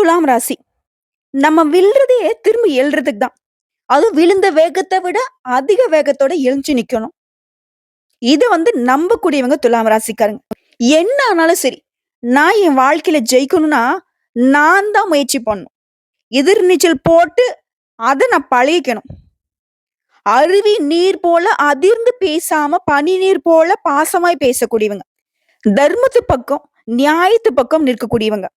துலாம் ராசி. நம்ம விழுறதையே திரும்பி எழுறதுக்கு தான். அதுவும் விழுந்த வேகத்தை விட அதிக வேகத்தோட எழுஞ்சு நிக்கணும். இதை வந்து நம்பக்கூடியவங்க துலாம் ராசிக்காரங்க. என்ன ஆனாலும் சரி நான் என் வாழ்க்கையில ஜெயிக்கணும்னா நான் தான் முயற்சி பண்ணும் எதிர்நீச்சல் போட்டு அதை நான் பழகிக்கணும். அருவி நீர் போல அதிர்ந்து பேசாம பனி நீர் போல பாசமாய் பேசக்கூடியவங்க. தர்மத்து பக்கம் நியாயத்து பக்கம் நிற்கக்கூடியவங்க.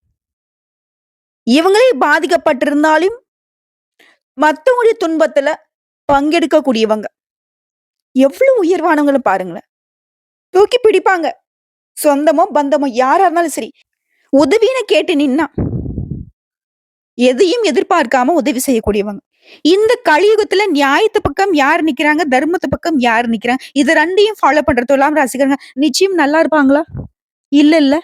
இவங்களே பாதிக்கப்பட்டிருந்தாலும் மற்றவங்களுடைய துன்பத்துல பங்கெடுக்கக்கூடியவங்க. எவ்வளவு உயர்வானவங்களும் பாருங்களேன். தூக்கி பிடிப்பாங்க. சொந்தமோ பந்தமோ யாரா இருந்தாலும் சரி உதவின்னு கேட்டு நின்னா எதையும் எதிர்பார்க்காம உதவி செய்யக்கூடியவங்க. இந்த கலியுகத்துல நியாயத்து பக்கம் யார் நிக்கிறாங்க தர்மத்து பக்கம் யார் நிக்கிறாங்க இது ரெண்டையும் ஃபாலோ பண்றது எல்லாம் ரசிக்கிறாங்க நிச்சயம் நல்லா இருப்பாங்களா? இல்ல இல்ல.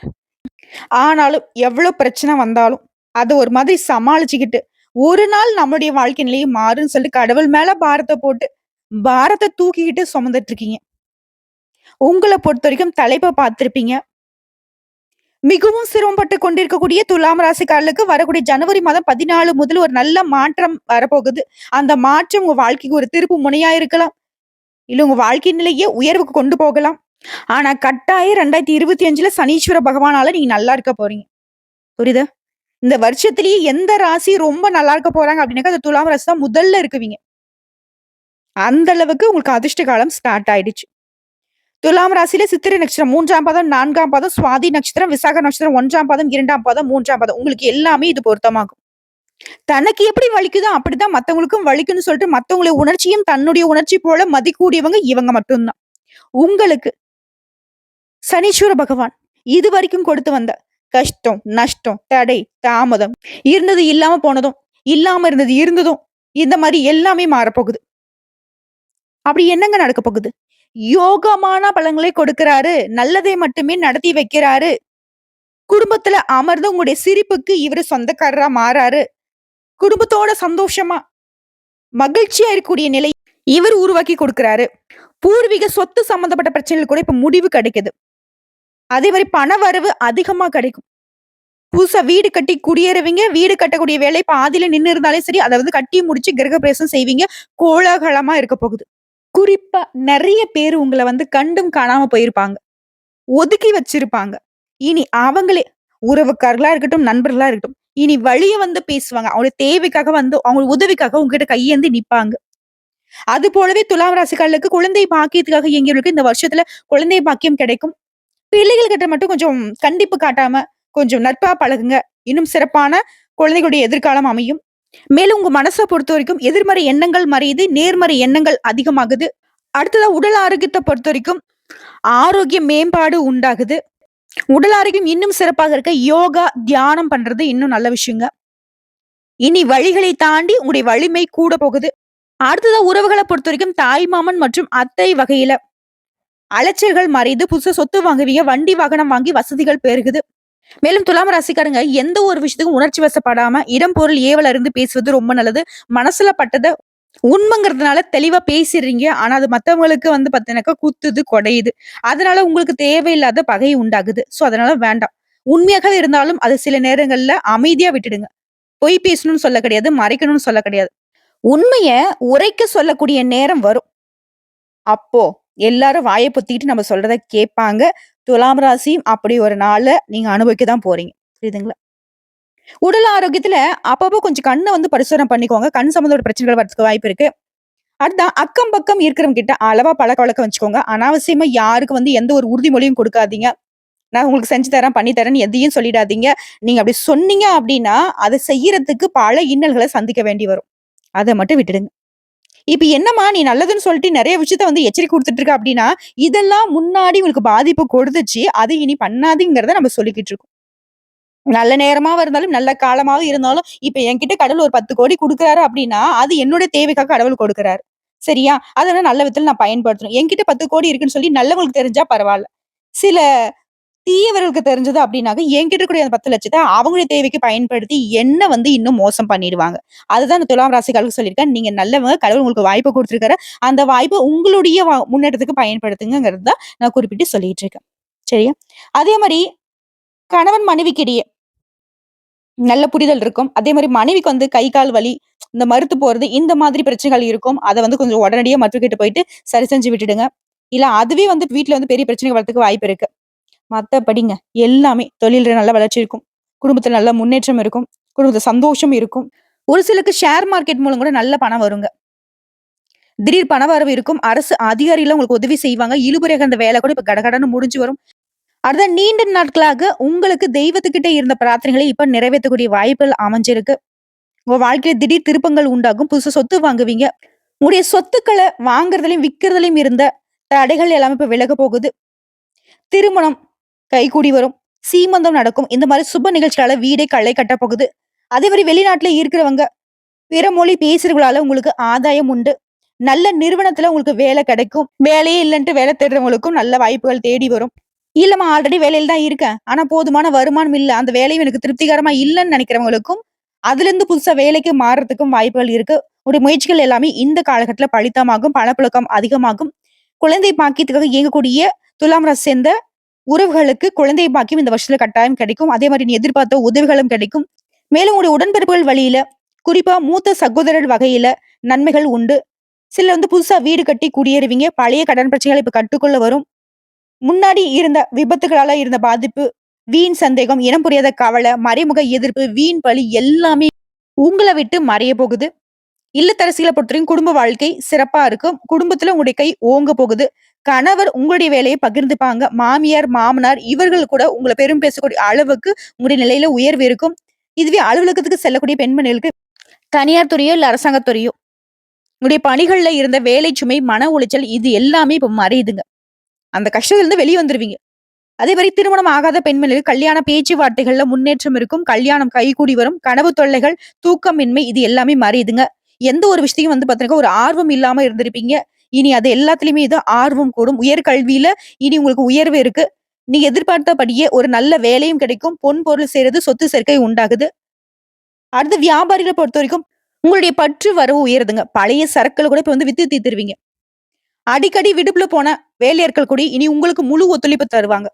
ஆனாலும் எவ்வளவு பிரச்சனை வந்தாலும் அதை ஒரு மாதிரி சமாளிச்சுக்கிட்டு ஒரு நாள் நம்மளுடைய வாழ்க்கை நிலையும் மாறுன்னு சொல்லிட்டு கடவுள் மேல பாரத்தை போட்டு பாரத்தை தூக்கிக்கிட்டு சுமந்துட்டு இருக்கீங்க உங்களை பொறுத்த வரைக்கும் தலைப்பை பார்த்திருப்பீங்க. மிகவும் சிரமப்பட்டு கொண்டிருக்கக்கூடிய துலாம் ராசிக்காரர்களுக்கு வரக்கூடிய ஜனவரி மாதம் பதினாலு முதல் ஒரு நல்ல மாற்றம் வரப்போகுது. அந்த மாற்றம் உங்க வாழ்க்கைக்கு ஒரு திருப்பு முனையா இருக்கலாம். இல்ல உங்க வாழ்க்கை நிலையே உயர்வுக்கு கொண்டு போகலாம். ஆனா கட்டாயம் ரெண்டாயிரத்தி இருபத்தி அஞ்சுல சனீஸ்வர பகவானால நீங்க நல்லா இருக்க போறீங்க. புரியுதா? இந்த வருஷத்திலேயே எந்த ராசி ரொம்ப நல்லா இருக்க போறாங்க அப்படின்னாக்கா அந்த துலாம் ராசி தான் முதல்ல இருக்குவீங்க. அந்த அளவுக்கு உங்களுக்கு அதிர்ஷ்ட காலம் ஸ்டார்ட் ஆயிடுச்சு. துலாம் ராசியில சித்திரை நட்சத்திரம் மூன்றாம் பாதம் நான்காம் பாதம் சுவாதி நட்சத்திரம் விசாக நட்சத்திரம் ஒன்றாம் பாதம் இரண்டாம் பாதம் மூன்றாம் பாதம். உங்களுக்கு எல்லாமே இது பொருத்தமாகும். தனக்கு எப்படி வலிக்குதோ அப்படிதான் மத்தவங்களுக்கும் வலிக்குன்னு சொல்லிட்டு மத்தவங்களுடைய உணர்ச்சியும் தன்னுடைய உணர்ச்சி போல மதிக்கூடியவங்க இவங்க மட்டும்தான். உங்களுக்கு சனீஸ்வர பகவான் இது வரைக்கும் கொடுத்து வந்த கஷ்டம் நஷ்டம் தடை தாமதம். இருந்தது இல்லாம போனதும் இல்லாம இருந்தது இருந்ததும் இந்த மாதிரி எல்லாமே மாறப்போகுது. அப்படி என்னங்க நடக்க போகுது? யோகமான பலன்களை கொடுக்கிறாரு நல்லதை மட்டுமே நடத்தி வைக்கிறாரு. குடும்பத்துல அமர்ந்து உங்களுடைய சிரிப்புக்கு இவரு சொந்தக்காரரா மாறாரு. குடும்பத்தோட சந்தோஷமா மகிழ்ச்சியா இருக்கக்கூடிய நிலை இவர் உருவாக்கி கொடுக்கிறாரு. பூர்வீக சொத்து சம்பந்தப்பட்ட பிரச்சனைகள் கூட இப்ப முடிவு கிடைக்குது அதே மாதிரி பண வரவு அதிகமாக கிடைக்கும். புதுசா வீடு கட்டி குடியேறுவீங்க. வீடு கட்டக்கூடிய வேலை பாதியில நின்று இருந்தாலே சரி அதை வந்து கட்டி முடிச்சு கிரகப்பிரவேசம் செய்வீங்க. கோலாகலமா இருக்க போகுது. குறிப்பா நிறைய பேர் உங்களை வந்து கண்டும் காணாம போயிருப்பாங்க. ஒதுக்கி வச்சிருப்பாங்க. இனி அவங்களே உறவுக்காரர்களா இருக்கட்டும் நண்பர்களா இருக்கட்டும் இனி வழிய வந்து பேசுவாங்க. அவங்களுடைய தேவைக்காக வந்து அவங்க உதவிக்காக உங்ககிட்ட கையேந்தி நிப்பாங்க. அது போலவே துலாம் ராசிக்காரர்களுக்கு குழந்தை பாக்கியத்துக்காக இயங்கியவர்களுக்கு இந்த வருஷத்துல குழந்தை பாக்கியம் கிடைக்கும். பிள்ளைகள் கிட்ட மட்டும் கொஞ்சம் கண்டிப்பு காட்டாம கொஞ்சம் நட்பா பழகுங்க. இன்னும் சிறப்பான குழந்தைகளுடைய எதிர்காலம் அமையும். மேலும் உங்க மனசை பொறுத்த வரைக்கும் எதிர்மறை எண்ணங்கள் மறையுது நேர்மறை எண்ணங்கள் அதிகமாகுது. அடுத்ததா உடல் ஆரோக்கியத்தை பொறுத்த வரைக்கும் ஆரோக்கிய மேம்பாடு உண்டாகுது. உடல் ஆரோக்கியம் இன்னும் சிறப்பாக இருக்க யோகா தியானம் பண்றது இன்னும் நல்ல விஷயங்க. இனி வழிகளை தாண்டி உங்களுடைய வலிமை கூட போகுது. அடுத்ததா உறவுகளை பொறுத்த வரைக்கும் தாய் மாமன் மற்றும் அத்தை வகையில அலைச்சல்கள் மறைந்து புதுசா சொத்து வாங்குவீங்க வண்டி வாகனம் வாங்கி வசதிகள் பெருகுது. மேலும் துலாம் ராசிக்காரங்க எந்த ஒரு விஷயத்துக்கும் உணர்ச்சி வசப்படாம இடம் பொருள் ஏவல இருந்து பேசுவது ரொம்ப நல்லது. மனசுல பட்டதை உண்மைங்கிறதுனால தெளிவா பேசிடுறீங்க. ஆனா அது மத்தவங்களுக்கு வந்து பாத்தீங்கன்னாக்கா குத்துது கொடையுது. அதனால உங்களுக்கு தேவையில்லாத பகை உண்டாகுது. சோ அதனால வேண்டாம். உண்மையாக இருந்தாலும் அது சில நேரங்கள்ல அமைதியா விட்டுடுங்க. பொய் பேசணும்னு சொல்ல கிடையாது மறைக்கணும்னு சொல்ல கிடையாது. உண்மைய உரைக்க சொல்லக்கூடிய நேரம் வரும். அப்போ எல்லாரும் வாயை பொத்திக்கிட்டு நம்ம சொல்றத கேட்பாங்க. துலாம் ராசியும் அப்படி ஒரு நாளில் நீங்க அனுபவிக்க தான் போறீங்க. புரியுதுங்களா? உடல் ஆரோக்கியத்துல அப்பப்போ கொஞ்சம் கண்ணை வந்து பரிசோதனை பண்ணிக்கோங்க. கண் சம்பந்தப்பட்ட பிரச்சனைகள் வரதுக்கு வாய்ப்பு இருக்கு. அடுத்தான் அக்கம் பக்கம் இருக்கிறவங்க கிட்ட அளவா பழக்க வழக்கம் வச்சுக்கோங்க. அனாவசியமா யாருக்கு வந்து எந்த ஒரு உறுதிமொழியும் கொடுக்காதீங்க. நான் உங்களுக்கு செஞ்சு தரேன் பண்ணி தரேன்னு எதையும் சொல்லிடாதீங்க. நீங்க அப்படி சொன்னீங்க அப்படின்னா அதை செய்யறதுக்கு பல இன்னல்களை சந்திக்க வேண்டி வரும். அதை மட்டும் விட்டுடுங்க. இப்போ என்னம்மா நீ நல்லதுன்னு சொல்லிட்டு நிறைய விஷயத்த வந்து எச்சரிக்கை கொடுத்துட்டு இருக்க அப்படின்னா இதெல்லாம் முன்னாடி உங்களுக்கு பாதிப்பு கொடுத்துச்சு. அது இனி பண்ணாதீங்கிறத நம்ம சொல்லிக்கிட்டு இருக்கோம். நல்ல நேரமாக இருந்தாலும் நல்ல காலமாகவும் இருந்தாலும் இப்போ என்கிட்ட கடவுள் ஒரு பத்து கோடி கொடுக்குறாரு அப்படின்னா அது என்னுடைய தேவைக்காக கடவுள் கொடுக்குறாரு. சரியா? அதை நல்ல விதத்தில் நான் பயன்படுத்தணும். என்கிட்ட பத்து கோடி இருக்குன்னு சொல்லி நல்லவங்களுக்கு தெரிஞ்சா பரவாயில்ல. சில தீயவர்களுக்கு தெரிஞ்சது அப்படின்னாக்க என்கிட்ட இருக்கக்கூடிய அந்த பத்து லட்சத்தை அவங்களுடைய தேவைக்கு பயன்படுத்தி என்ன வந்து இன்னும் மோசம் பண்ணிடுவாங்க அதுதான் அந்த துலாம் ராசிகளுக்கு சொல்லியிருக்கேன் நீங்க நல்லவங்க கடவுள் உங்களுக்கு வாய்ப்பு கொடுத்துருக்காரு அந்த வாய்ப்பை உங்களுடைய முன்னேற்றத்துக்கு பயன்படுத்துங்கிறது தான் நான் குறிப்பிட்டு சொல்லிட்டு இருக்கேன் சரியா அதே மாதிரி கணவன் மனைவிக்கிடையே நல்ல புரிதல் இருக்கும். அதே மாதிரி மனைவிக்கு வந்து கை, கால் வலி, இந்த மறுத்து போறது, இந்த மாதிரி பிரச்சனைகள் இருக்கும். அதை வந்து கொஞ்சம் உடனடியாக மருத்துவர்கிட்ட போயிட்டு சரி செஞ்சு விட்டுடுங்க. இல்ல அதுவே வந்து வீட்டுல வந்து பெரிய பிரச்சனை வரதுக்கு வாய்ப்பு இருக்கு. மற்றபடிங்க எல்லாமே தொழிலில் நல்ல வளர்ச்சி இருக்கும். குடும்பத்தில் நல்ல முன்னேற்றம் இருக்கும். குடும்பத்தில் சந்தோஷம் இருக்கும். ஒரு சிலருக்கு ஷேர் மார்க்கெட் மூலம் கூட நல்ல பணம் வருங்க. திடீர் பணவரவு இருக்கும். அரசு அதிகாரிகள் உங்களுக்கு உதவி செய்வாங்க. இழுபறையாக அந்த வேலை கூட இப்ப கடகடன்னு முடிஞ்சு வரும். அடுத்த நீண்ட நாட்களாக உங்களுக்கு தெய்வத்துக்கிட்டே இருந்த பிரார்த்தனைகளை இப்ப நிறைவேற்றக்கூடிய வாய்ப்புகள் அமைஞ்சிருக்கு. உங்க வாழ்க்கையில திடீர் திருப்பங்கள் உண்டாகும். புதுசு சொத்து வாங்குவீங்க. உங்களுடைய சொத்துக்களை வாங்குறதுலையும் விற்கிறதுலையும் இருந்த தடைகள் எல்லாமே இப்ப விலக போகுது. திருமணம் கைகூடி வரும். சீமந்தம் நடக்கும். இந்த மாதிரி சுப நிகழ்ச்சிகளால வீடே களை கட்டப்போகுது அதே மாதிரி வெளிநாட்டுல இருக்கிறவங்க, பிற மொழி பேசுறவங்களால உங்களுக்கு ஆதாயம் உண்டு. நல்ல நிறுவனத்துல உங்களுக்கு வேலை கிடைக்கும். வேலையே இல்லைன்ட்டு வேலை தேடுறவங்களுக்கும் நல்ல வாய்ப்புகள் தேடி வரும். இல்லம்மா ஆல்ரெடி வேலையில தான் இருக்கேன். ஆனா போதுமான வருமானம் இல்லை அந்த வேலையும் எனக்கு திருப்திகரமா இல்லைன்னு நினைக்கிறவங்களுக்கும், அதுலருந்து புதுசா வேலைக்கு மாறுறதுக்கும் வாய்ப்புகள் இருக்கு. உடைய முயற்சிகள் எல்லாமே இந்த காலகட்டத்துல பழித்தமாகும் பணப்புழக்கம் அதிகமாகும். குழந்தை பாக்கியத்துக்காக இயங்கக்கூடிய துலாம் ரசேந்த சேர்ந்த உறவுகளுக்கு குழந்தை பாக்கியம் இந்த வருஷத்துல கட்டாயம் கிடைக்கும். அதே மாதிரி நீ எதிர்பார்த்த உதவிகளும் கிடைக்கும். மேலும் உடைய உடன்பிறப்புகள் வழியில, குறிப்பா மூத்த சகோதரர் வகையில நன்மைகள் உண்டு. சிலர் வந்து புதுசா வீடு கட்டி குடியேறுவீங்க. பழைய கடன் பிரச்சனைகள் இப்ப கட்டுக்குள்ள வரும். முன்னாடி இருந்த விபத்துகளால இருந்த பாதிப்பு, வீண் சந்தேகம், இனம் புரியாத கவலை, மறைமுக எதிர்ப்பு, வீண் பழி எல்லாமே உங்களை விட்டு மறைய போகுது. இல்லத்தரசிகளை பொறுத்தவரைக்கும் குடும்ப வாழ்க்கை சிறப்பா இருக்கும். குடும்பத்துல உங்களுடைய கை ஓங்க போகுது. கணவர் உங்களுடைய வேலையை பகிர்ந்துப்பாங்க. மாமியார், மாமனார் இவர்கள் கூட உங்களை பெரும் பேசக்கூடிய அளவுக்கு உங்களுடைய நிலையில உயர்வு இருக்கும். இதுவே அலுவலகத்துக்கு செல்லக்கூடிய பெண்மணிகளுக்கு தனியார் துறையோ, இல்ல அரசாங்கத்துறையோ உங்களுடைய பணிகள்ல இருந்த வேலை சுமை, மன உளைச்சல் இது எல்லாமே இப்ப மறையுதுங்க. அந்த கஷ்டத்துல இருந்து வெளியே வந்துருவீங்க. அதே மாதிரி திருமணம் ஆகாத பெண்மணிகள் கல்யாண பேச்சுவார்த்தைகள்ல முன்னேற்றம் இருக்கும். கல்யாணம் கைகூடி வரும். கனவு தொல்லைகள், தூக்கமின்மை இது எல்லாமே மறையுதுங்க. எந்த ஒரு விஷயத்தையும் வந்து பாத்தீங்கன்னா, ஒரு ஆர்வம் இல்லாம இருந்திருப்பீங்க. இனி அது எல்லாத்துலயுமே இது ஆர்வம் கூடும். உயர்கல்வியில இனி உங்களுக்கு உயர்வு இருக்கு. நீங்க எதிர்பார்த்தபடியே ஒரு நல்ல வேலையும் கிடைக்கும். பொன் பொருள் செய்யறது சொத்து சேர்க்கை உண்டாகுது. அடுத்து வியாபாரியை பொறுத்த வரைக்கும் உங்களுடைய பற்று வரவு உயருதுங்க. பழைய சரக்குகள் கூட இப்ப வந்து வித்து தீத்துருவீங்க அடிக்கடி விடுப்புல போன வேலையாட்கள் கூட இனி உங்களுக்கு முழு ஒத்துழைப்பு தருவாங்க.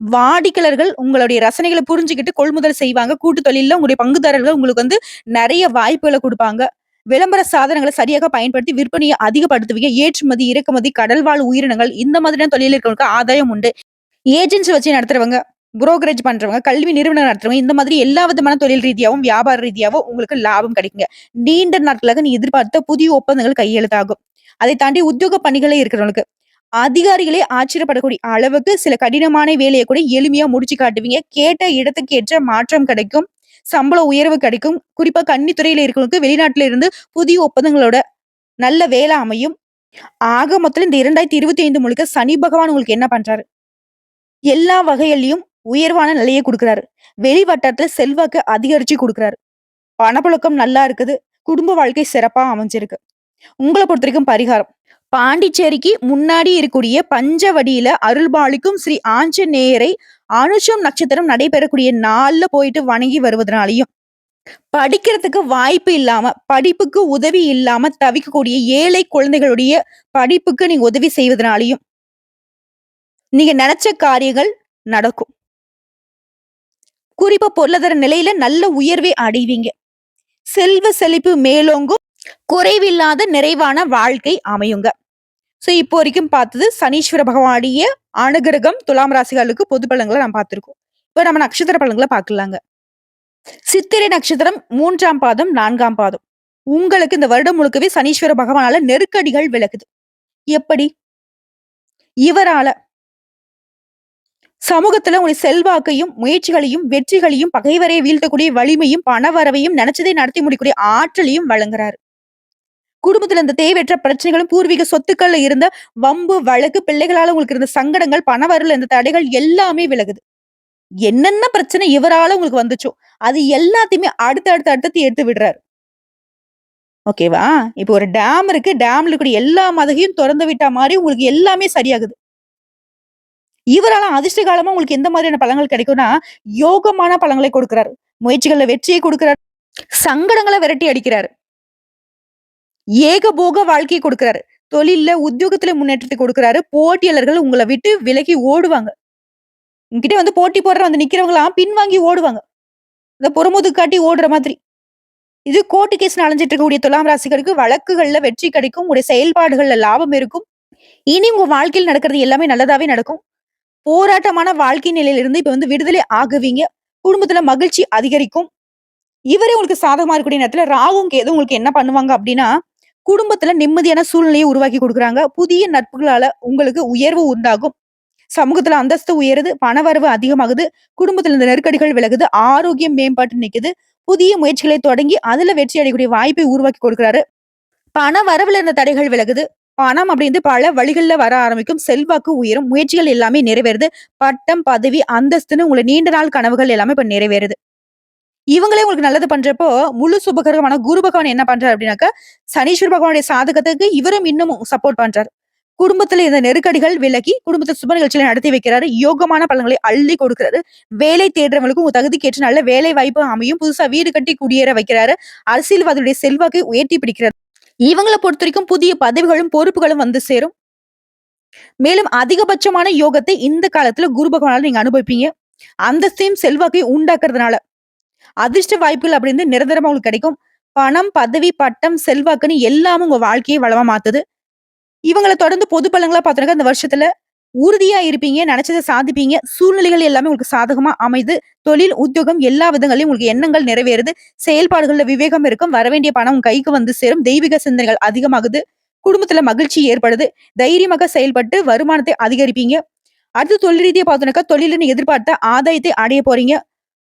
வாடிக்கையாளர்கள் உங்களுடைய ரசனைகளை புரிஞ்சுக்கிட்டு கொள்முதல் செய்வாங்க. கூட்டு தொழிலில் உங்களுடைய பங்குதாரர்கள் உங்களுக்கு வந்து நிறைய வாய்ப்புகளை கொடுப்பாங்க விளம்பர சாதனங்களை சரியாக பயன்படுத்தி விற்பனையை அதிகப்படுத்துவீங்க. ஏற்றுமதி, இறக்குமதி, கடல்வாழ் உயிரினங்கள் இந்த மாதிரியான தொழில் இருக்கிறவங்களுக்கு ஆதாயம் உண்டு. ஏஜென்சி வச்சு நடத்துறவங்க, புரோக்கரேஜ் பண்றவங்க, கல்வி நிறுவனம் நடத்துறவங்க இந்த மாதிரி எல்லா விதமான தொழில் ரீதியாகவும் வியாபார ரீதியாகவும் உங்களுக்கு லாபம் கிடைக்குங்க. நீண்ட நாட்களாக நீ எதிர்பார்த்த புதிய ஒப்பந்தங்கள் கையெழுத்தாகும். அதை தாண்டி உத்தியோக பணிகளே இருக்கிறவங்களுக்கு, அதிகாரிகளே ஆச்சரியப்படக்கூடிய அளவுக்கு சில கடினமான வேலையை கூட எளிமையா முடிச்சு காட்டுவீங்க. கேட்ட இடத்துக்கு ஏற்ற மாற்றம் கிடைக்கும். சம்பள உயர்வு கிடைக்கும். குறிப்பா கன்னித்துறையில இருக்கிறவங்களுக்கு வெளிநாட்டுல இருந்து புதிய ஒப்பந்தங்களோட நல்ல வேலை அமையும். ஆக மொத்தம் இந்த 2025 முழுக்க சனி பகவான் உங்களுக்கு என்ன பண்றாரு? எல்லா வகையிலையும் உயர்வான நிலையை கொடுக்குறாரு வெளி வட்டாரத்துல செல்வாக்கு அதிகரிச்சு கொடுக்குறாரு பணப்புழக்கம் நல்லா இருக்குது. குடும்ப வாழ்க்கை சிறப்பா அமைஞ்சிருக்கு. உங்கள பொறுத்தவரைக்கும் பரிகாரம். பாண்டிச்சேரிக்கு முன்னாடி இருக்கக்கூடிய பஞ்சவடியில அருள்பாலிக்கும் ஸ்ரீ ஆஞ்சநேயரை அனுஷம் நட்சத்திரம் நடைபெறக்கூடிய நாள்ல போயிட்டு வணங்கி வருவதனாலையும் படிக்கிறதுக்கு வாய்ப்பு இல்லாம, படிப்புக்கு உதவி இல்லாம தவிக்கக்கூடிய ஏழை குழந்தைகளுடைய படிப்புக்கு நீங்க உதவி செய்வதனாலையும் நீங்க நினைச்ச காரியங்கள் நடக்கும். குறிப்பா பொருளாதார நிலையில நல்ல உயர்வை அடைவீங்க. செல்வ செழிப்பு மேலோங்கும். குறைவில்லாத நிறைவான வாழ்க்கை அமையுங்க. ஸோ இப்போ வரைக்கும் பார்த்தது சனீஸ்வர பகவானுடைய அனுகிரகம் துலாம் ராசிகளுக்கு பொது பலன்களை நம்ம பார்த்துருக்கோம் இப்போ நம்ம நட்சத்திர பலன்களை பார்க்கலாங்க. சித்திரை நட்சத்திரம் மூன்றாம் பாதம், நான்காம் பாதம். உங்களுக்கு இந்த வருடம் முழுக்கவே சனீஸ்வர பகவானால நெருக்கடிகள் விலகுது. எப்படி? இவரால சமூகத்துல உங்களுடைய செல்வாக்கையும், முயற்சிகளையும், வெற்றிகளையும், பகைவரை வீழ்த்தக்கூடிய வலிமையும், பணவரவையும், நினைச்சதை நடத்தி முடிக்கக்கூடிய ஆற்றலையும் வழங்குறாரு. குடும்பத்துல இந்த தேவையற்ற பிரச்சனைகளும், பூர்வீக சொத்துக்கள்ல இருந்த வம்பு, வழக்கு, பிள்ளைகளால உங்களுக்கு இருந்த சங்கடங்கள், பணவரில் இந்த தடைகள் எல்லாமே விலகுது. என்னென்ன பிரச்சனை இவரால உங்களுக்கு வந்துச்சோ, அது எல்லாத்தையுமே அடுத்த அடுத்து, அடுத்தடுத்து எடுத்து விடுறாரு. ஓகேவா? இப்போ ஒரு டேம் இருக்கு. டேம்ல இருக்கக்கூடிய எல்லா மதகையும் திறந்து விட்டா மாதிரி உங்களுக்கு எல்லாமே சரியாகுது. இவரால அதிர்ஷ்ட காலமா உங்களுக்கு எந்த மாதிரியான பழங்கள் கிடைக்கும்னா, யோகமான பழங்களை கொடுக்கிறாரு. முயற்சிகள்ல வெற்றியை கொடுக்கிறார். சங்கடங்களை விரட்டி அடிக்கிறாரு. ஏகபோக வாழ்க்கையை கொடுக்குறாரு தொழில்ல, உத்தியோகத்துல முன்னேற்றத்தை கொடுக்குறாரு போட்டியாளர்கள் உங்களை விட்டு விலகி ஓடுவாங்க. உங்ககிட்ட வந்து போட்டி போடுற வந்து நிக்கிறவங்களாம் பின்வாங்கி ஓடுவாங்க. இந்த பொறுமுது காட்டி ஓடுற மாதிரி. இது கோர்ட்டு கேஸ் அலைஞ்சிட்டு இருக்கக்கூடிய துலாம் ராசிகளுக்கு வழக்குகள்ல வெற்றி கிடைக்கும். உடைய செயல்பாடுகள்ல லாபம் இருக்கும். இனி உங்க வாழ்க்கையில் நடக்கிறது எல்லாமே நல்லதாவே நடக்கும். போராட்டமான வாழ்க்கை நிலையிலிருந்து இப்ப வந்து விடுதலை ஆகுவீங்க. குடும்பத்துல மகிழ்ச்சி அதிகரிக்கும். இவரே உங்களுக்கு சாதகமா இருக்கக்கூடிய நேரத்துல ராகும், எதுவும் உங்களுக்கு என்ன பண்ணுவாங்க அப்படின்னா குடும்பத்துல நிம்மதியான சூழ்நிலையை உருவாக்கி கொடுக்குறாங்க புதிய நட்புகளால உங்களுக்கு உயர்வு உண்டாகும். சமூகத்துல அந்தஸ்து உயருது, பணவரவு அதிகமாகுது, குடும்பத்துல இந்த நெருக்கடிகள் விலகுது, ஆரோக்கியம் மேம்பாட்டு நிக்குது. புதிய முயற்சிகளை தொடங்கி அதுல வெற்றி அடையக்கூடிய வாய்ப்பை உருவாக்கி கொடுக்குறாரு. பண வரவுல இருந்த தடைகள் விலகுது. பணம் அப்படின்னு பல வழிகள்ல வர ஆரம்பிக்கும். செல்வாக்கு உயரும். முயற்சிகள் எல்லாமே நிறைவேறுது. பட்டம், பதவி, அந்தஸ்துன்னு உங்களை நீண்ட நாள் கனவுகள் எல்லாமே இப்ப நிறைவேறுது. இவங்களே உங்களுக்கு நல்லது பண்றப்போ, முழு சுபகரமான குரு பகவான் என்ன பண்றாரு அப்படின்னாக்கா சனீஸ்வர பகவானுடைய சாதகத்துக்கு இவரும் இன்னமும் சப்போர்ட் பண்றாரு. குடும்பத்துல இந்த நெருக்கடிகள் விலகி, குடும்பத்தை சுப நிகழ்ச்சிகளை நடத்தி வைக்கிறாரு. யோகமான பலன்களை அள்ளி கொடுக்கிறாரு. வேலை தேடுறவங்களுக்கு உங்க தகுதிக்கேற்ற நல்ல வேலை வாய்ப்பு அமையும். புதுசா வீடு கட்டி குடியேற வைக்கிறாரு. அரசியல்வாதியுடைய செல்வாக்கை உயர்த்தி பிடிக்கிறார். இவங்களை பொறுத்த வரைக்கும் புதிய பதவிகளும், பொறுப்புகளும் வந்து சேரும். மேலும் அதிகபட்சமான யோகத்தை இந்த காலத்துல குரு பகவானால நீங்க அனுபவிப்பீங்க. அந்தஸ்தையும், செல்வாக்கையும் உண்டாக்குறதுனால. அதிர்ஷ்ட வாய்ப்புகள் அப்படின்னு நிரந்தரமா உங்களுக்கு கிடைக்கும். பணம், பதவி, பட்டம், செல்வாக்குன்னு எல்லாமும் உங்க வாழ்க்கையை வளமா மாத்துது. இவங்கள தொடர்ந்து பொது பலங்களா பார்த்தோம்னாக்கா, இந்த வருஷத்துல உறுதியா இருப்பீங்க. நினைச்சதை சாதிப்பீங்க. சூழ்நிலைகள் எல்லாமே உங்களுக்கு சாதகமா அமைது. தொழில், உத்தியோகம் எல்லா விதங்களையும் உங்களுக்கு எண்ணங்கள் நிறைவேறுது. செயல்பாடுகள்ல விவேகம் இருக்கும். வரவேண்டிய பணம் உங்க கைக்கு வந்து சேரும். தெய்வீக சிந்தனைகள் அதிகமாகுது. குடும்பத்துல மகிழ்ச்சி ஏற்படுது. தைரியமாக செயல்பட்டு வருமானத்தை அதிகரிப்பீங்க. அடுத்து தொழில் ரீதியை பார்த்தோம்னாக்கா, தொழிலுன்னு எதிர்பார்த்த ஆதாயத்தை அடைய போறீங்க.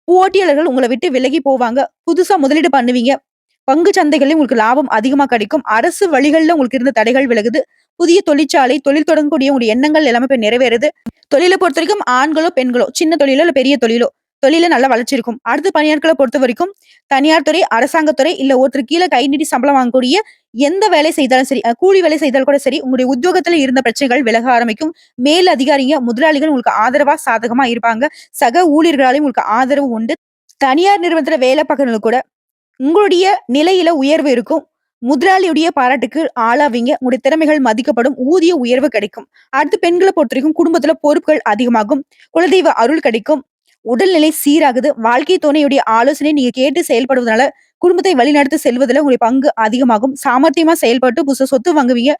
போட்டியாளர்கள் உங்களை விட்டு விலகி போவாங்க. புதுசா முதலீடு பண்ணுவீங்க. பங்கு சந்தைகளில் உங்களுக்கு லாபம் அதிகமா கிடைக்கும். அரசு வழிகள்ல உங்களுக்கு இருந்த தடைகள் விலகுது. புதிய தொழிற்சாலை, தொழில் தொடங்கக்கூடிய உங்களுடைய எண்ணங்கள் எல்லாமே நிறைவேறுது நிறைவேறுது. தொழில பொறுத்தவரைக்கும் ஆண்களோ, பெண்களோ, சின்ன தொழிலோ, இல்ல பெரிய தொழிலோ, தொழில நல்ல வளர்ச்சி இருக்கும். அடுத்து பணியாள்களை பொறுத்த வரைக்கும் தனியார் துறை, அரசாங்கத்துறை இல்ல ஒருத்தர் கீழே கை நீட்டி சம்பளம் வாங்கக்கூடிய எந்த வேலை செய்தாலும் சரி, கூலி வேலை செய்தாலும் கூட சரி, உங்களுடைய உத்தியோகத்துல இருந்த பிரச்சனைகள் விலக ஆரம்பிக்கும். மேல் அதிகாரிங்க, முதலாளிகள் உங்களுக்கு ஆதரவா, சாதகமா இருப்பாங்க. சக ஊழியர்களாலையும் உங்களுக்கு ஆதரவு உண்டு. தனியார் நிறுவனத்துல வேலை பார்க்கறவங்களுக்கு கூட, உங்களுடைய நிலையில உயர்வு இருக்கும். முதலாளியுடைய பாராட்டுக்கு ஆளாவீங்க. உங்களுடைய திறமைகள் மதிக்கப்படும். ஊதிய உயர்வு கிடைக்கும். அடுத்து பெண்களை பொறுத்த வரைக்கும் குடும்பத்துல பொறுப்புகள் அதிகமாகும். குலதெய்வ அருள் கிடைக்கும். உடல்நிலை சீராகுது. வாழ்க்கை துணையுடைய ஆலோசனை நீங்க கேட்டு செயல்படுவதனால, குடும்பத்தை வழிநடத்தி செல்வதில் உங்களுடைய பங்கு அதிகமாகும். சாமர்த்தியமா செயல்பட்டு புதுசு சொத்து வாங்குவீங்க.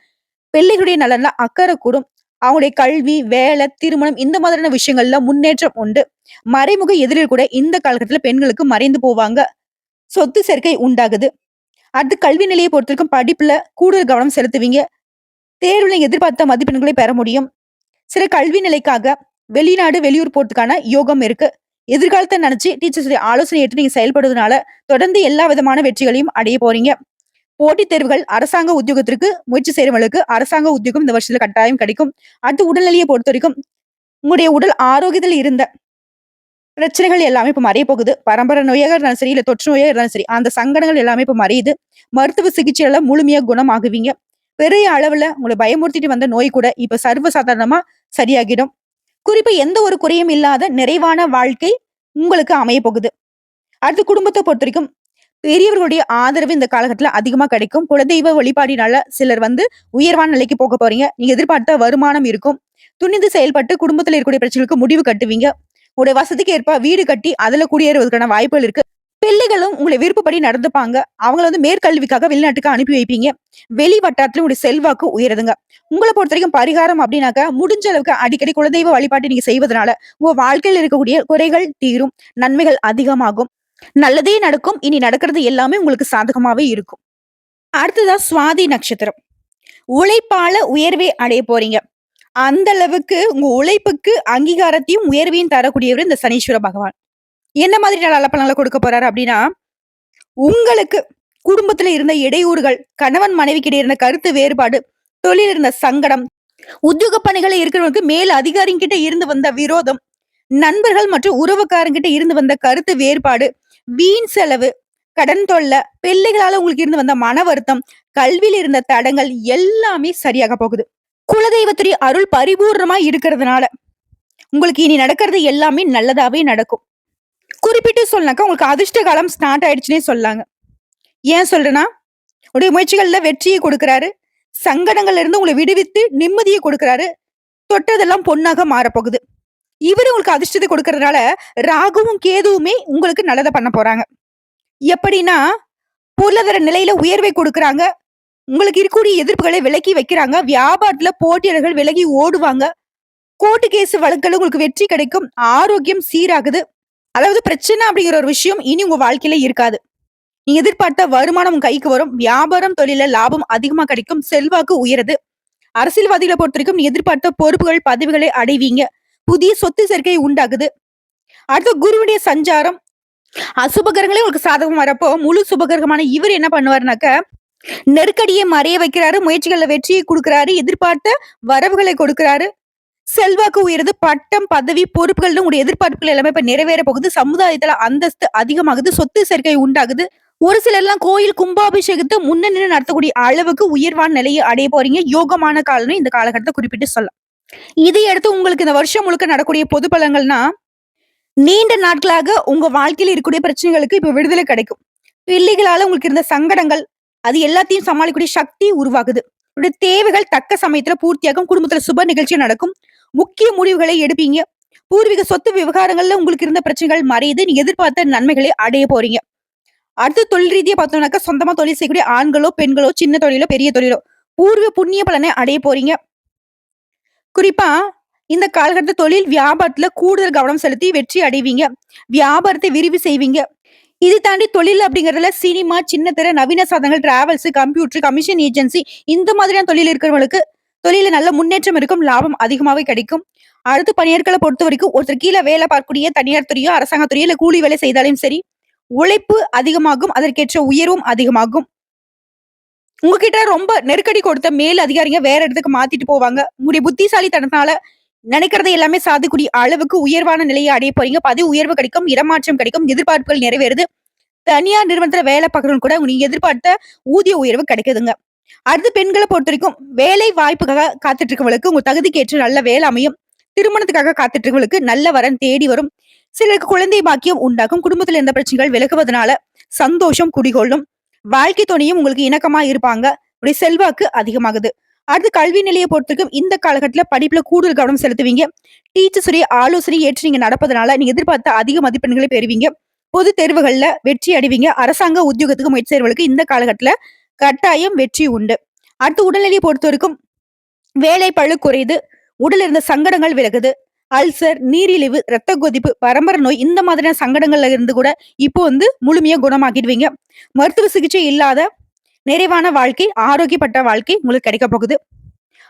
பிள்ளைகளுடைய நலன்ல அக்கறை கூடும். அவங்களுடைய கல்வி, வேலை, திருமணம் இந்த மாதிரியான விஷயங்கள்ல முன்னேற்றம் உண்டு. மறைமுக எதிரில் கூட இந்த காலகட்டத்துல பெண்களுக்கு மறைந்து போவாங்க. சொத்து சேர்க்கை உண்டாகுது. அடுத்து கல்வி நிலையை பொறுத்தவரைக்கும் படிப்புல கூடுதல் கவனம் செலுத்துவீங்க. தேர்வுல எதிர்பார்த்த மதிப்பெண்களை பெற முடியும். சில கல்வி நிலைக்காக வெளிநாடு, வெளியூர் போறதுக்கான யோகம் இருக்கு. எதிர்காலத்தை நினைச்சு டீச்சர்ஸுடைய ஆலோசனை ஏற்று நீங்க செயல்படுறதுனால தொடர்ந்து எல்லா விதமான வெற்றிகளையும் அடைய போறீங்க. போட்டித் தேர்வுகள், அரசாங்க உத்தியோகத்திற்கு முயற்சி செய்யறவங்களுக்கு அரசாங்க உத்தியோகம் இந்த வருஷத்துல கட்டாயம் கிடைக்கும். அடுத்து உடல்நிலையை பொறுத்த வரைக்கும் உங்களுடைய உடல் ஆரோக்கியத்தில் இருந்த பிரச்சனைகள் எல்லாமே இப்ப மறைய போகுது. பரம்பரை நோயாக இருந்தாலும் சரி, இல்ல தொற்று நோயாக இருந்தாலும் சரி, அந்த சங்கடங்கள் எல்லாமே இப்ப மறையுது. மருத்துவ சிகிச்சையால முழுமையா குணமாகுவீங்க. பெரிய அளவுல உங்களை பயமுறுத்திட்டு வந்த நோய் கூட இப்ப சர்வசாதாரணமா சரியாகிடும். குறிப்பு எந்த ஒரு குறையும் இல்லாத நிறைவான வாழ்க்கை உங்களுக்கு அமைய போகுது. அடுத்து பொறுத்த வரைக்கும் பெரியவர்களுடைய ஆதரவு இந்த காலகட்டத்தில் அதிகமா கிடைக்கும். குலதெய்வ வழிபாடினால சிலர் வந்து உயர்வான நிலைக்கு போக போறீங்க. நீங்க எதிர்பார்த்த வருமானம் இருக்கும். துணிந்து செயல்பட்டு குடும்பத்துல இருக்கக்கூடிய பிரச்சனைகளுக்கு முடிவு கட்டுவீங்க. உடைய வசதிக்கு ஏற்ப வீடு கட்டி அதுல குடியேறுவதற்கான வாய்ப்புகள் இருக்கு. பிள்ளைகளும் உங்களை விருப்பப்படி நடந்துப்பாங்க. அவங்கள வந்து மேற்கல்விக்காக வெளிநாட்டுக்கு அனுப்பி வைப்பீங்க. வெளி வட்டாரத்துல உங்களுடைய செல்வாக்கு உயருதுங்க. உங்களை பொறுத்த வரைக்கும் பரிகாரம் அப்படின்னாக்கா முடிஞ்ச அளவுக்கு அடிக்கடி குலதெய்வ வழிபாட்டை நீங்க செய்வதனால, உங்க வாழ்க்கையில் இருக்கக்கூடிய குறைகள் தீரும். நன்மைகள் அதிகமாகும். நல்லதே நடக்கும். இனி நடக்கிறது எல்லாமே உங்களுக்கு சாதகமாவே இருக்கும். அடுத்ததா சுவாதி நட்சத்திரம். உழைப்பால உயர்வை அடைய போறீங்க. அந்த அளவுக்கு உங்க உழைப்புக்கு அங்கீகாரத்தையும், உயர்வையும் தரக்கூடியவர் இந்த சனீஸ்வர பகவான். என்ன மாதிரி நலப்பலங்களை கொடுக்க போறாரு அப்படின்னா உங்களுக்கு குடும்பத்துல இருந்த இடையூறுகள், கணவன் மனைவிக்கிடையே இருந்த கருத்து வேறுபாடு, தொழில் இருந்த சங்கடம், உத்தியோக பணிகளை இருக்கிறவங்களுக்கு மேல் அதிகாரிங்கிட்ட இருந்து வந்த விரோதம், நண்பர்கள் மற்றும் உறவுக்காரங்கிட்ட இருந்து வந்த கருத்து வேறுபாடு, வீண் செலவு, கடன் தொல்லை பிள்ளைகளால உங்களுக்கு இருந்து வந்த மன வருத்தம், கல்வியில் இருந்த தடங்கள் எல்லாமே சரியாக போகுது. குலதெய்வத்துடைய அருள் பரிபூர்ணமா இருக்கிறதுனால, உங்களுக்கு இனி நடக்கிறது எல்லாமே நல்லதாவே நடக்கும். குறிப்பிட்டு சொல்லனாக்கா, உங்களுக்கு அதிர்ஷ்ட காலம் ஸ்டார்ட் ஆயிடுச்சுன்னே சொல்லாங்க ஏன் சொல்றேன்னா, உடைய முயற்சிகள்ல வெற்றியை கொடுக்குறாரு சங்கடங்கள்ல இருந்து உங்களை விடுவித்து நிம்மதியை கொடுக்குறாரு தொட்டதெல்லாம் பொண்ணாக மாறப்போகுது. இவர் உங்களுக்கு அதிர்ஷ்டத்தை கொடுக்கறதுனால, ராகுவும், கேதுவுமே உங்களுக்கு நல்லதை பண்ண போறாங்க. எப்படின்னா, பொருளாதார நிலையில உயர்வை கொடுக்குறாங்க. உங்களுக்கு இருக்கக்கூடிய எதிர்ப்புகளை விலக்கி வைக்கிறாங்க. வியாபாரத்துல போட்டியாளர்கள் விலகி ஓடுவாங்க. கோர்ட்டு கேஸ் வழக்கில் உங்களுக்கு வெற்றி கிடைக்கும். ஆரோக்கியம் சீராகுது. அதாவது பிரச்சனை அப்படிங்கிற ஒரு விஷயம் இனி உங்க வாழ்க்கையில இருக்காது. நீங்க எதிர்பார்த்த வருமானம் கைக்கு வரும். வியாபாரம், தொழில லாபம் அதிகமா கிடைக்கும். செல்வாக்கு உயருது. பொறுத்த பொறுத்தவரைக்கும் நீ எதிர்பார்த்த பொறுப்புகள், பதவிகளை அடைவீங்க. புதிய சொத்து சேர்க்கை உண்டாகுது. அடுத்து குருவுடைய சஞ்சாரம். அசுபகிரகங்களே உங்களுக்கு சாதகம் வரப்போ, முழு சுபகிரகமான இவர் என்ன பண்ணுவாருனாக்க, நெருக்கடியை மறைய வைக்கிறாரு. முயற்சிகள்ல வெற்றியை கொடுக்கிறாரு எதிர்பார்த்த வரவுகளை கொடுக்குறாரு. செல்வாக்கு உயருது. பட்டம், பதவி, பொறுப்புகள் உடைய எதிர்பார்ப்புகள் எல்லாமே இப்ப நிறைவேற போகுது. சமுதாயத்துல அந்தஸ்து அதிகமாகுது. சொத்து சேர்க்கை உண்டாகுது. ஒரு சிலர்லாம் கோயில் கும்பாபிஷேகத்தை முன்ன நடத்தக்கூடிய அளவுக்கு உயர்வான நிலையை அடைய போறீங்க. யோகமான காலம்னு இந்த காலகட்டத்தை குறிப்பிட்டு சொல்லலாம். இதை அடுத்து உங்களுக்கு இந்த வருஷம் முழுக்க நடக்கூடிய பொது பலங்கள்னா நீண்ட நாட்களாக உங்க வாழ்க்கையில் இருக்கக்கூடிய பிரச்சனைகளுக்கு இப்ப விடுதலை கிடைக்கும். பிள்ளைகளால உங்களுக்கு இருந்த சங்கடங்கள், அது எல்லாத்தையும் சமாளிக்கக்கூடிய சக்தி உருவாகுது. தேவைகள் தக்க சமயத்துல பூர்த்தியாகும். குடும்பத்துல சுப நிகழ்ச்சி நடக்கும். முக்கிய முடிவுகளை எடுப்பீங்க. பூர்வீக சொத்து விவகாரங்கள்ல உங்களுக்கு இருந்த பிரச்சனைகள் மறையுது. நீங்க எதிர்பார்த்த நன்மைகளை அடைய போறீங்க. அடுத்து தொழில் ரீதியா பார்த்தோம்னாக்கா, சொந்தமா தொழில் செய்யக்கூடிய ஆண்களோ, பெண்களோ, சின்ன தொழிலோ, பெரிய தொழிலோ, பூர்வ புண்ணிய பலனை அடைய போறீங்க. குறிப்பா இந்த காலகட்ட தொழில் வியாபாரத்துல கூடுதல் கவனம் செலுத்தி வெற்றி அடைவீங்க. வியாபாரத்தை விரிவு செய்வீங்க. இது தாண்டி தொழில் அப்படிங்கிறதுல சினிமா, சின்னத்திரை, நவீன சாதனங்கள், டிராவல்ஸ், கம்ப்யூட்டர், கமிஷன் ஏஜென்சி இந்த மாதிரியான தொழில் இருக்கிறவங்களுக்கு தொழில நல்ல முன்னேற்றம் இருக்கும். லாபம் அதிகமாவே கிடைக்கும். அடுத்து பணியாற்களை பொறுத்த வரைக்கும் ஒருத்தர் கீழே வேலை பார்க்கக்கூடிய தனியார் துறையோ, அரசாங்க துறையோ இல்ல கூலி வேலை செய்தாலும் சரி, உழைப்பு அதிகமாகும். அதற்கேற்ற உயர்வும் அதிகமாகும். உங்ககிட்ட ரொம்ப நெருக்கடி கொடுத்த மேல் அதிகாரிங்க வேற இடத்துக்கு மாத்திட்டு போவாங்க. உங்களுடைய புத்திசாலித்தனத்தால நினைக்கிறதை எல்லாமே சாதிக்கூடிய அளவுக்கு உயர்வான நிலையை அடைய போறீங்க. பதவி உயர்வு கிடைக்கும். இடமாற்றம் கிடைக்கும். எதிர்பார்ப்புகள் நிறைவேறுது. தனியார் நிறுவனத்துல வேலை பார்க்கறவங்க கூட உங்களுக்கு எதிர்பார்த்த ஊதிய உயர்வு கிடைக்குதுங்க. அடுத்து பெண்களை பொறுத்த வரைக்கும் வேலை வாய்ப்புக்காக காத்துட்டு இருக்கவங்களுக்கு உங்க தகுதிக்கு ஏற்ற நல்ல வேலை அமையும். திருமணத்துக்காக காத்துட்டு இருக்கவங்களுக்கு நல்ல வரன் தேடி வரும். சிலருக்கு குழந்தை பாக்கியம் உண்டாகும். குடும்பத்துல எந்த பிரச்சனைகள் விலகுவதனால சந்தோஷம் குடிகொள்ளும். வாழ்க்கை துணையும் உங்களுக்கு இணக்கமா இருப்பாங்க. உடைய செல்வாக்கு அதிகமாகுது. அடுத்து கல்வி நிலைய பொறுத்தவரைக்கும் இந்த காலகட்டத்தில் படிப்பில் கூடுதல் கவனம் செலுத்துவீங்க. டீச்சர்ஸுடைய ஆலோசனை ஏற்று நீங்கள் நடப்பதனால நீங்கள் எதிர்பார்த்த அதிக மதிப்பெண்களை பெறுவீங்க. பொது தேர்வுகளில் வெற்றி அடைவீங்க. அரசாங்க உத்தியோகத்துக்கு முயற்சி செய்வர்களுக்கு இந்த காலகட்டத்தில் கட்டாயம் வெற்றி உண்டு. அடுத்து உடல்நிலையை பொறுத்தவரைக்கும் வேலை பழு குறையுது. உடல் இருந்த சங்கடங்கள் விலகுது. அல்சர், நீரிழிவு, இரத்த கொதிப்பு, பரம்பரை நோய் இந்த மாதிரியான சங்கடங்கள்ல இருந்து கூட இப்போ வந்து முழுமையா குணமாக்கிடுவீங்க. மருத்துவ சிகிச்சை இல்லாத நிறைவான வாழ்க்கை, ஆரோக்கியப்பட்ட வாழ்க்கை உங்களுக்கு கிடைக்க போகுது.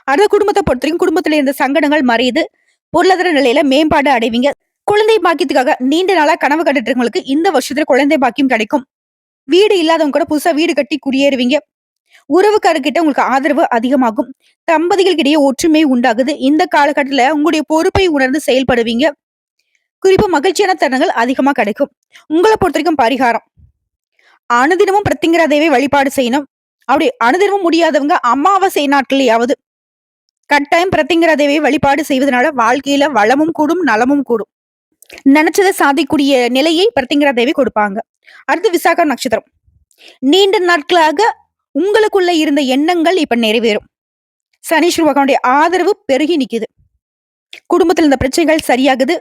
அடுத்த குடும்பத்தை பொறுத்தவரைக்கும் குடும்பத்துல இருந்த சங்கடங்கள் மறையுது. பொருளாதார நிலையில மேம்பாடு அடைவீங்க. குழந்தை பாக்கியத்துக்காக நீண்ட நாளா கனவு கட்டுறவங்களுக்கு இந்த வருஷத்துல குழந்தை பாக்கியம் கிடைக்கும். வீடு இல்லாதவங்க கூட புதுசா வீடு கட்டி குடியேறுவீங்க. உறவுக்காரர்கிட்ட உங்களுக்கு ஆதரவு அதிகமாகும். தம்பதிகளுக்கிடையே ஒற்றுமை உண்டாகுது. இந்த காலகட்டத்துல உங்களுடைய பொறுப்பை உணர்ந்து செயல்படுவீங்க. குறிப்பு மகிழ்ச்சியான தருணங்கள் அதிகமா கிடைக்கும். உங்கள பொறுத்தவரைக்கும் பரிகாரம். அனுதினமும் பிரத்திங்கரா தேவி வழிபாடு செய்யணும். அப்படி அனுதினமும் முடியாதவங்க அமாவாசை நாட்கள்லையாவது கட்டாயம் பிரத்திங்கரா தேவியை வழிபாடு செய்வதனால வாழ்க்கையில வளமும் கூடும், நலமும் கூடும். நினைச்சதை சாதிக்கக்கூடிய நிலையை பிரத்திங்கரா தேவி கொடுப்பாங்க. அடுத்து விசாக நட்சத்திரம். நீண்ட நாட்களாக உங்களுக்குள்ள இருந்த எண்ணங்கள் இப்ப நிறைவேறும். சனீஸ்வர பகவானுடைய ஆதரவு பெருகி நிக்குது. குடும்பத்துல இருந்த பிரச்சனைகள் சரியாகுது.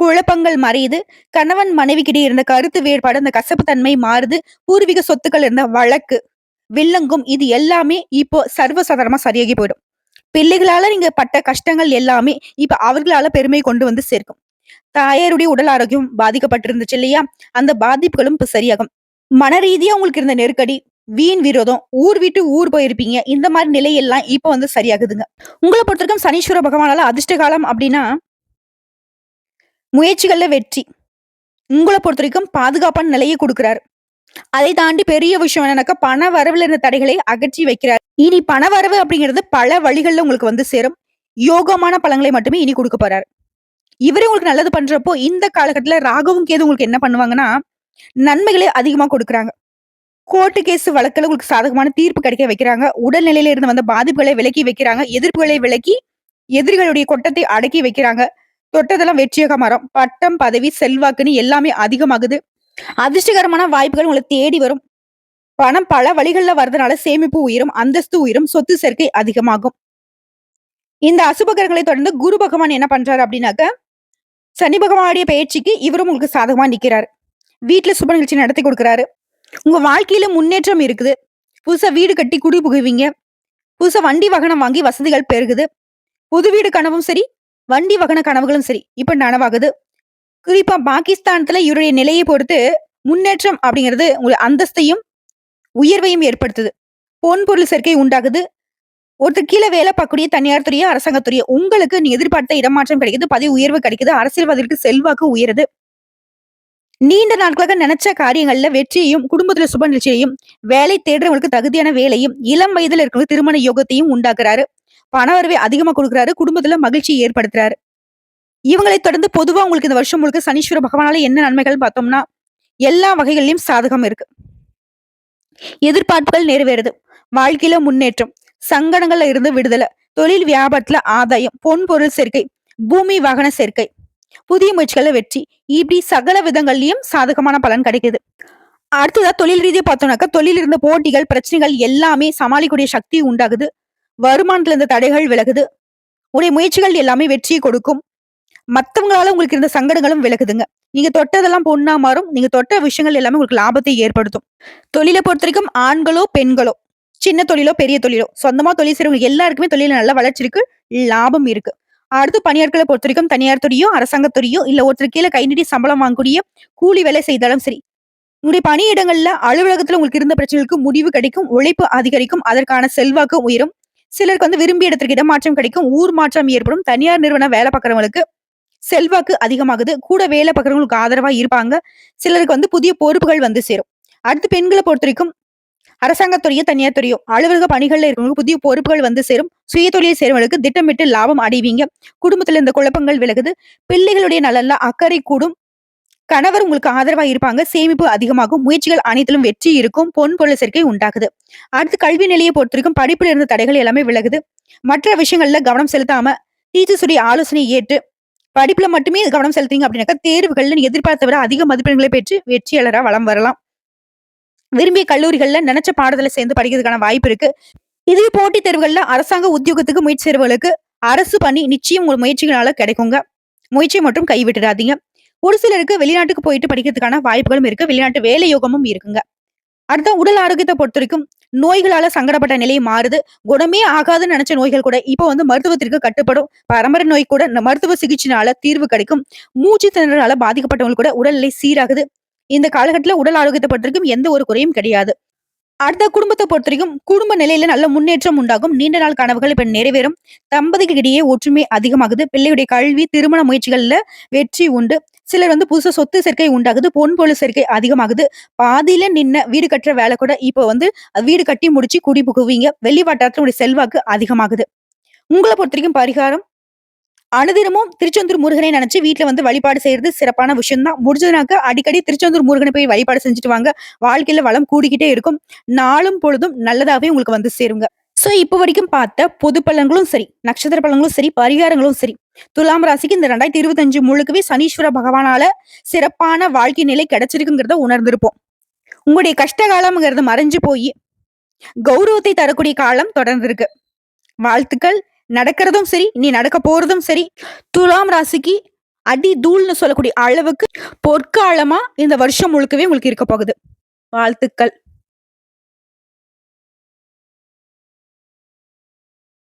குழப்பங்கள் மறையுது. கணவன் மனைவிக்கிடையே இருந்த கருத்து வேறுபாடு, அந்த கசப்பு தன்மை மாறுது. பூர்வீக சொத்துக்கள் இருந்த வழக்கு, வில்லங்கும் இது எல்லாமே இப்போ சர்வசாதாரணமா சரியாகி போயிடும். பிள்ளைகளால நீங்க பட்ட கஷ்டங்கள் எல்லாமே இப்ப அவர்களால பெருமை கொண்டு வந்து சேர்க்கும். தாயாருடைய உடல் ஆரோக்கியம் பாதிக்கப்பட்டிருந்துச்சு இல்லையா? அந்த பாதிப்புகளும் இப்ப சரியாகும். மன ரீதியா உங்களுக்கு இருந்த நெருக்கடி, வீண் விரோதம், ஊர் விட்டு ஊர் போயிருப்பீங்க. இந்த மாதிரி நிலையெல்லாம் இப்ப வந்து சரியாகுதுங்க. உங்களை பொறுத்த வரைக்கும் சனீஸ்வர பகவானால அதிர்ஷ்ட காலம் அப்படின்னா முயற்சிகள்ல வெற்றி. உங்களை பொறுத்த வரைக்கும் பாதுகாப்பான நிலையை கொடுக்குறாரு அதை தாண்டி பெரிய விஷயம் என்னன்னாக்கா, பண வரவுல இருந்த தடைகளை அகற்றி வைக்கிறார். இனி பண வரவு அப்படிங்கிறது பல வழிகள்ல உங்களுக்கு வந்து சேரும். யோகமான பழங்களை மட்டுமே இனி கொடுக்க போறாரு. இவரே உங்களுக்கு நல்லது பண்றப்போ, இந்த காலகட்டத்துல ராகவும் கேது உங்களுக்கு என்ன பண்ணுவாங்கன்னா, நன்மைகளை அதிகமா கொடுக்குறாங்க. கோர்ட்டு கேஸ் வழக்கில் உங்களுக்கு சாதகமான தீர்ப்பு கிடைக்க வைக்கிறாங்க. உடல்நிலையில இருந்து வந்த பாதிப்புகளை விலக்கி வைக்கிறாங்க. எதிர்ப்புகளை விலக்கி எதிரிகளுடைய கொட்டத்தை அடக்கி வைக்கிறாங்க. தொட்டதெல்லாம் வெற்றியாக மரம். பட்டம், பதவி, செல்வாக்குன்னு எல்லாமே அதிகமாகுது. அதிர்ஷ்டகரமான வாய்ப்புகள் உங்களை தேடி வரும். பணம் பல வழிகள்ல வர்றதுனால சேமிப்பு உயரும், அந்தஸ்து உயரும், சொத்து சேர்க்கை அதிகமாகும். இந்த அசுபகரங்களை தொடர்ந்து குரு பகவான் என்ன பண்றாரு அப்படின்னாக்க, சனி பகவானுடைய பயிற்சிக்கு இவரும் உங்களுக்கு சாதகமா நிக்கிறாரு வீட்டுல சுப நிகழ்ச்சி நடத்தி கொடுக்குறாரு உங்க வாழ்க்கையில முன்னேற்றம் இருக்குது புதுசா வீடு கட்டி குடி புகுவீங்க புதுசா வண்டி வாகனம் வாங்கி வசதிகள் பெருகுது புது வீடு கனவும் சரி வண்டி வாகன கனவுகளும் சரி இப்ப நனவாகுது. குறிப்பா பாகிஸ்தானத்துல இவருடைய நிலையை பொறுத்து முன்னேற்றம் அப்படிங்கிறது உங்களுக்கு அந்தஸ்தையும் உயர்வையும் ஏற்படுத்துது. பொன் பொருள் சேர்க்கை உண்டாகுது. ஒருத்தர் கீழே வேலை பார்க்கக்கூடிய தனியார் துறையோ அரசாங்கத்துறையோ உங்களுக்கு நீ எதிர்பார்த்த இடமாற்றம் கிடைக்குது பதவி உயர்வு கிடைக்குது அரசியல்வாதிகளுக்கு செல்வாக்கு உயருது. நீண்ட நாட்களாக நினைச்ச காரியங்கள்ல வெற்றியையும் குடும்பத்துல சுப நிகழ்ச்சியையும் வேலை தேடுறவங்களுக்கு தகுதியான வேலையும் இளம் வயதுல இருக்கிறவங்க திருமண யோகத்தையும் உண்டாக்குறாரு. பண வரவே அதிகமா கொடுக்குறாரு குடும்பத்துல மகிழ்ச்சி ஏற்படுத்துறாரு. இவங்களை தொடர்ந்து பொதுவா உங்களுக்கு இந்த வருஷம் முழுக்க சனீஸ்வர பகவானால என்ன நன்மைகள் பார்த்தோம்னா எல்லா வகைகளிலும் சாதகம் இருக்கு. எதிர்பார்ப்புகள் நிறைவேறுது. வாழ்க்கையில முன்னேற்றம் சங்கடங்கள்ல இருந்து விடுதலை தொழில் வியாபாரத்துல ஆதாயம் பொன் பொருள் சேர்க்கை பூமி வாகன சேர்க்கை புதிய முயற்சிகள வெற்றி இப்படி சகல விதங்கள்லயும் சாதகமான பலன் கிடைக்குது. அடுத்ததா தொழில் ரீதியை பார்த்தோம்னாக்கா தொழில் இருந்த போட்டிகள் பிரச்சனைகள் எல்லாமே சமாளிக்கக்கூடிய சக்தி உண்டாகுது. வருமானத்துல இருந்த தடைகள் விலகுது. உடைய முயற்சிகள் எல்லாமே வெற்றியை கொடுக்கும். மத்தவங்களால உங்களுக்கு இருந்த சங்கடங்களும் விலகுதுங்க. நீங்க தொட்டதெல்லாம் பொண்ணா மாறும். நீங்க தொட்ட விஷயங்கள் எல்லாமே உங்களுக்கு லாபத்தை ஏற்படுத்தும். தொழிலை பொறுத்த வரைக்கும் ஆண்களோ பெண்களோ சின்ன தொழிலோ பெரிய தொழிலோ சொந்தமா தொழில் செய்யறவங்க எல்லாருக்குமே தொழில நல்ல வளர்ச்சி இருக்கு லாபம் இருக்கு. அடுத்து பணியாட்களை பொறுத்த வரைக்கும் தனியார் துறையோ அரசாங்கத் துறையோ இல்ல ஒருத்தர் கீழே கை நீட்டி சம்பளம் வாங்கக்கூடிய கூலி வேலை செய்தாலும் சரி. உங்களுடைய பணியிடங்கள்ல அலுவலகத்துல உங்களுக்கு இருந்த பிரச்சனைகளுக்கு முடிவு கிடைக்கும் உழைப்பு அதிகரிக்கும் அதற்கான செல்வாக்கு உயரும். சிலருக்கு வந்து விரும்பிய இடத்திற்கு இடமாற்றம் கிடைக்கும். ஊர் மாற்றம் ஏற்படும். தனியார் நிறுவனம் வேலை பார்க்கறவங்களுக்கு செல்வாக்கு அதிகமாகுது. கூட வேலை பார்க்கறவங்களுக்கு ஆதரவா இருப்பாங்க. சிலருக்கு வந்து புதிய பொறுப்புகள் வந்து சேரும். அடுத்து பெண்களை பொறுத்த வரைக்கும் அரசாங்கத்துறையோ தனியார் துறையோ அலுவலக பணிகள்ல இருக்கிறவங்களுக்கு புதிய பொறுப்புகள் வந்து சேரும். சுய தொழில் செய்றவங்களுக்கு திட்டமிட்டு லாபம் அடைவீங்க. குடும்பத்துல இந்த குழப்பங்கள் விலகுது. பிள்ளைகளுடைய நலன்ல அக்கறை கூடும். கணவர் உங்களுக்கு ஆதரவா இருப்பாங்க. சேமிப்பு அதிகமாகும். முயற்சிகள் அனைத்திலும் வெற்றி இருக்கும். பொன் பொருள் சேர்க்கை உண்டாகுது. அடுத்து கல்வி நிலையை பொறுத்த வரைக்கும் படிப்புல இருந்த தடைகள் எல்லாமே விலகுது. மற்ற விஷயங்கள்ல கவனம் செலுத்தாம டீச்சர்ஸுடைய ஆலோசனை ஏற்று படிப்புல மட்டுமே கவனம் செலுத்தீங்க அப்படின்னாக்கா தேர்வுகள்ல நீ எதிர்பார்த்த விட அதிக மதிப்பெண்களை பெற்று வெற்றியாளரா வளம் வரலாம். விரும்பிய கல்லூரிகள்ல நினைச்ச பாடத்துல சேர்ந்து படிக்கிறதுக்கான வாய்ப்பு இருக்கு. இதே போட்டித் தேர்வுகள்ல அரசாங்க உத்தியோகத்துக்கு முயற்சி செய்றவங்களுக்கு அரசு பணி நிச்சயம் உங்கள் முயற்சிகளால கிடைக்குங்க. முயற்சியை மட்டும் கைவிட்டுடாதீங்க. ஒரு சிலருக்கு வெளிநாட்டுக்கு போயிட்டு படிக்கிறதுக்கான வாய்ப்புகளும் இருக்கு. வெளிநாட்டு வேலை யோகமும் இருக்குங்க. அடுத்த உடல் ஆரோக்கியத்தை பொறுத்த வரைக்கும் நோய்களால சங்கடப்பட்ட நிலை மாறுது. குணமே ஆகாதுன்னு நினைச்ச நோய்கள் கூட இப்போ வந்து மருத்துவத்திற்கு கட்டுப்படும். பரம்பரை நோய் கூட இந்த மருத்துவ சிகிச்சைனால தீர்வு கிடைக்கும். மூச்சு திணறலால பாதிக்கப்பட்டவங்களுக்கு கூட உடல்நிலை சீராகுது. இந்த காலகட்டத்துல உடல் ஆரோக்கியத்தை பொறுத்த வரைக்கும் எந்த ஒரு குறையும் கிடையாது. அடுத்த குடும்பத்தை பொறுத்த வரைக்கும் குடும்ப நிலையில நல்ல முன்னேற்றம் உண்டாகும். நீண்ட நாள் கனவுகள் இப்ப நிறைவேறும். தம்பதிகளிடையே ஒற்றுமை அதிகமாகுது. பிள்ளையுடைய கல்வி திருமண முயற்சிகள்ல வெற்றி உண்டு. சிலர் வந்து புதுசா சொத்து சேர்க்கை உண்டாகுது பொன் பொழு சேர்க்கை அதிகமாகுது. பாதியில நின்ன வீடு கட்டுற வேலை கூட இப்போ வந்து வீடு கட்டி முடிச்சு குடி புகுவீங்க. வெளி வட்டாரத்தினுடைய செல்வாக்கு அதிகமாகுது. உங்களை பொறுத்த வரைக்கும் பரிகாரம் அனுதினமும் திருச்செந்தூர் முருகனை நினைச்சு வீட்டுல வந்து வழிபாடு செய்யறது சிறப்பான விஷயம் தான் முடிஞ்சதுனாக்க அடிக்கடி திருச்செந்தூர் முருகனை போய் வழிபாடு செஞ்சுட்டு வாங்க. வாழ்க்கையில வளம் கூடிக்கிட்டே இருக்கும். நாளும் பொழுதும் நல்லதாவே உங்களுக்கு வந்து சேருங்க. ஸோ இப்போ வரைக்கும் பார்த்த பொது பலன்களும் சரி நட்சத்திர பலன்களும் சரி பரிகாரங்களும் சரி துலாம் ராசிக்கு இந்த ரெண்டாயிரத்தி இருபத்தஞ்சு முழுக்கவே சனீஸ்வர பகவானால சிறப்பான வாழ்க்கை நிலை கிடைச்சிருக்குங்கிறத உணர்ந்திருப்போம். உங்களுடைய கஷ்ட காலம்ங்கிறது மறைஞ்சு போய் கௌரவத்தை தரக்கூடிய காலம் தொடர்ந்திருக்கு. வாழ்த்துக்கள் நடக்கிறதும் சரி நீ நடக்க போறதும் சரி துலாம் ராசிக்கு அடி தூள்னு சொல்லக்கூடிய அளவுக்கு பொற்காலமா இந்த வருஷம் முழுக்கவே உங்களுக்கு இருக்க போகுது. வாழ்த்துக்கள்.